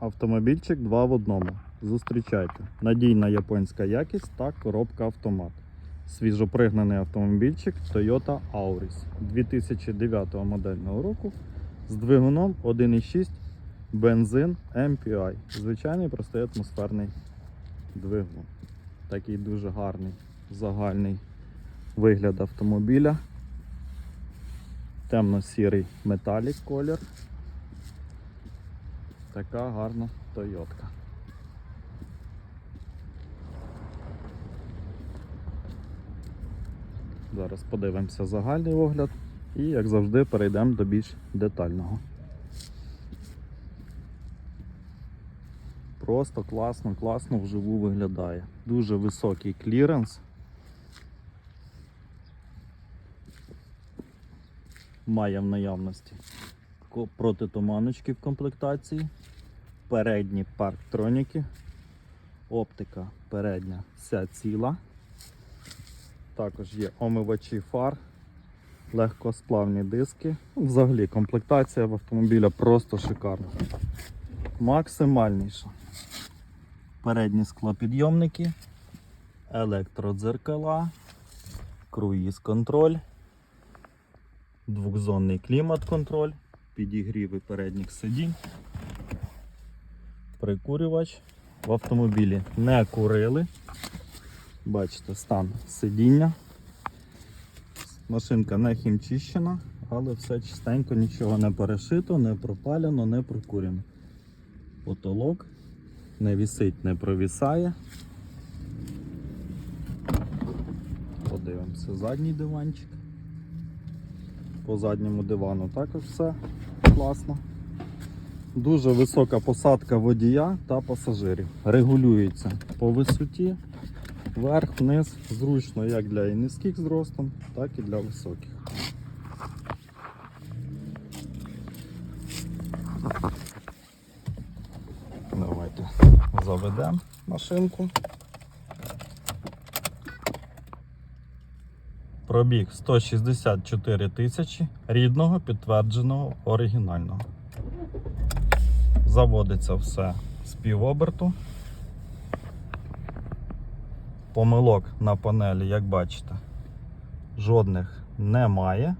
Автомобільчик 2 в одному. Зустрічайте. Надійна японська якість та коробка автомат. Свіжопригнаний автомобільчик Toyota Auris 2009 модельного року з двигуном 1.6 бензин MPI. Звичайний простий атмосферний двигун. Такий дуже гарний загальний вигляд автомобіля. Темно-сірий металік колір. Така гарна Тойотка. Зараз подивимося загальний огляд і, як завжди, перейдемо до більш детального. Просто класно, класно вживу виглядає. Дуже високий кліренс. Має в наявності протитуманочки в комплектації, передні парктроніки, оптика передня вся ціла. Також є омивачі фар, легкосплавні диски. Взагалі комплектація в автомобіля просто шикарна. Максимальніша. Передні склопідйомники, електродзеркала, круїз-контроль, двохзонний клімат-контроль, підігріви передніх сидінь, прикурювач. В автомобілі не курили. Бачите, стан сидіння. Машинка не хімчищена, але все чистенько, нічого не перешито, не пропалено, не прокурено. Потолок не вісить, не провісає. Подивимося задній диванчик. По задньому дивану також все класно. Дуже висока посадка водія та пасажирів. Регулюється по висоті, вверх, вниз, зручно як для і низьких зростом, так і для високих. Давайте заведемо машинку. Пробіг 164 тисячі рідного, підтвердженого, оригінального. Заводиться все з півоберту. Помилок на панелі, як бачите, жодних немає.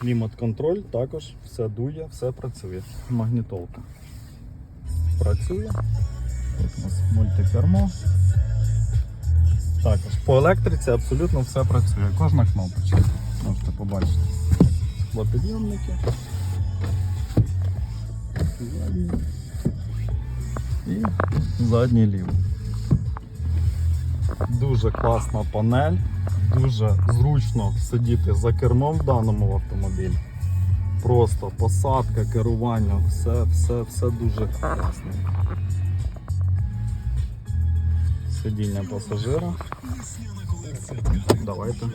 Клімат-контроль також все дує, все працює. Магнітолка працює. Тут у нас мультикермо. Також по електриці абсолютно все працює. Кожна кнопочка. Можете побачити. Склопідйомники. І задній лівий. Дуже класна панель, дуже зручно сидіти за кермом в даному автомобілі. Просто посадка, керування, все, все, все дуже класно. Сидіння пасажира. Давайте.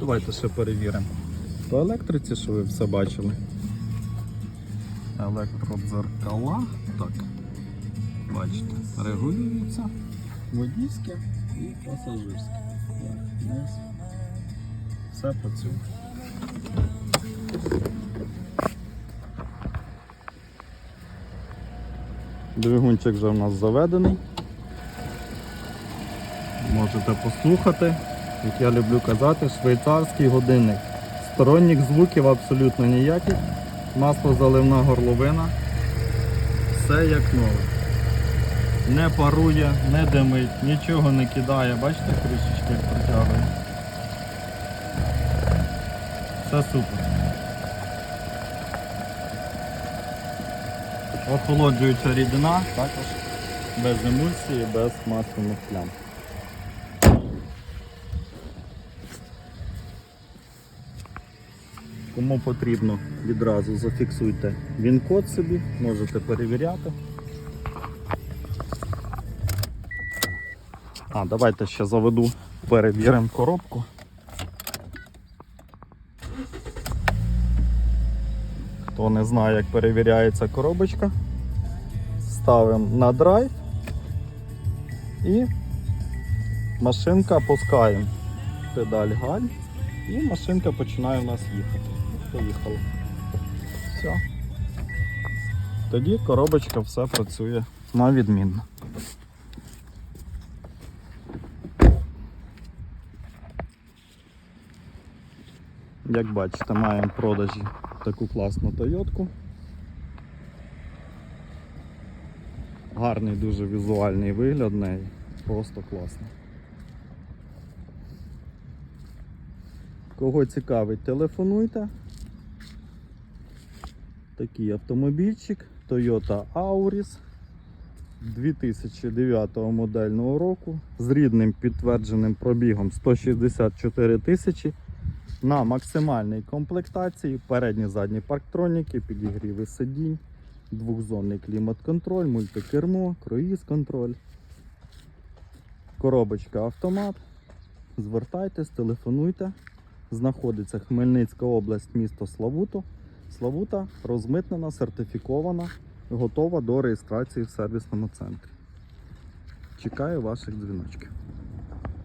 Давайте ще перевіримо. По електриці, що ви все бачили. Електродзеркала. Так. Бачите, регулюється. Водійське і пасажирське. Все працює. Двигунчик вже в нас заведений. Можете послухати, як я люблю казати, швейцарський годинник. Сторонніх звуків абсолютно ніяких. Масло заливна горловина. Все як нове. Не парує, не димить, нічого не кидає. Бачите, кришечки як протягує. Все супер. Охолоджуюча рідина, також без емульсії, без масляних плям. Кому потрібно, відразу зафіксуйте він-код собі, можете перевіряти. А, давайте ще заведу, перевіримо коробку. Хто не знає, як перевіряється коробочка, ставимо на драйв і машинка пускаємо педаль галь і машинка починає у нас їхати. Поїхала. Все. тоді коробочка все працює на відмінно. Як бачите, маємо в продажі таку класну Тойотку. Гарний дуже візуальний вигляд в неї. Просто класно. Кого цікавить, телефонуйте. Такий автомобільчик Toyota Auris 2009 модельного року з рідним підтвердженим пробігом 164 тисячі на максимальній комплектації, передні задні парктроніки, підігріви сидінь, двохзонний клімат-контроль, мультикермо, круїз-контроль, коробочка автомат. Звертайтесь, телефонуйте. Знаходиться Хмельницька область, місто Славуто. Славута розмитнена, сертифікована, готова до реєстрації в сервісному центрі. Чекаю ваших дзвіночків.